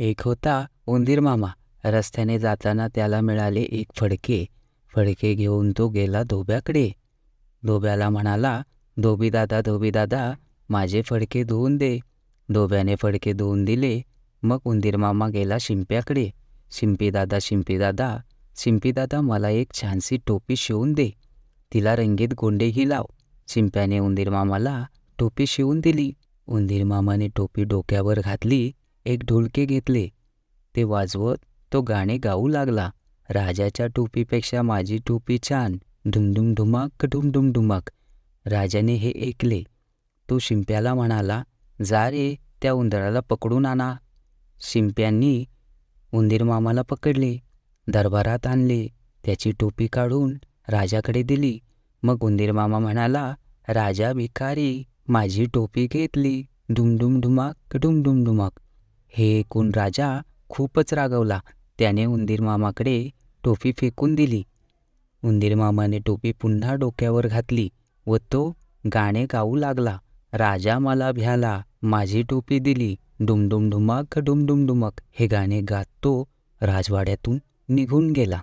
एक होता उंदीर मामा रस्त्याने जाताना त्याला मिळाले एक फडके. फडके घेऊन तो गेला धोब्याकडे. धोब्याला म्हणाला धोबी दादा धोबी दादा माझे फडके धुवून दे. धोब्याने फडके धुवून दिले. मग उंदीर मामा गेला शिंप्याकडे. शिंपी दादा शिंपी दादा शिंपी दादा मला एक छानशी टोपी शिवून दे. तिला रंगीत गोंडेही लाव. शिंप्याने उंदीर मामाला टोपी शिवून दिली. उंदीर मामाने टोपी डोक्यावर घातली. एक ढोलके घेतले. ते वाजवत तो गाणे गाऊ लागला. राजाच्या टोपीपेक्षा माझी टोपी छान. डुमडुम ढुमाक डुमडुम धुमाक राजाने हे ऐकले. तो शिंप्याला म्हणाला जा रे त्या उंदराला पकडून आणा. शिंप्यांनी उंदीर मामाला पकडले दरबारात आणले. त्याची टोपी काढून राजाकडे दिली. मग उंदीर मामा म्हणाला राजा भिकारी माझी टोपी घेतली. डुमडुम ढुमाक डुमडुम ढुमाक हे ऐकून राजा खूपच रागवला. त्याने उंदीर मामाकडे टोपी फेकून दिली. उंदीर मामाने टोपी पुन्हा डोक्यावर घातली व तो गाणे गाऊ लागला. राजा मला भ्याला माझी टोपी दिली. डुमडुमडुमक डुमडुमडुमक हे गाणे गात तो राजवाड्यातून निघून गेला.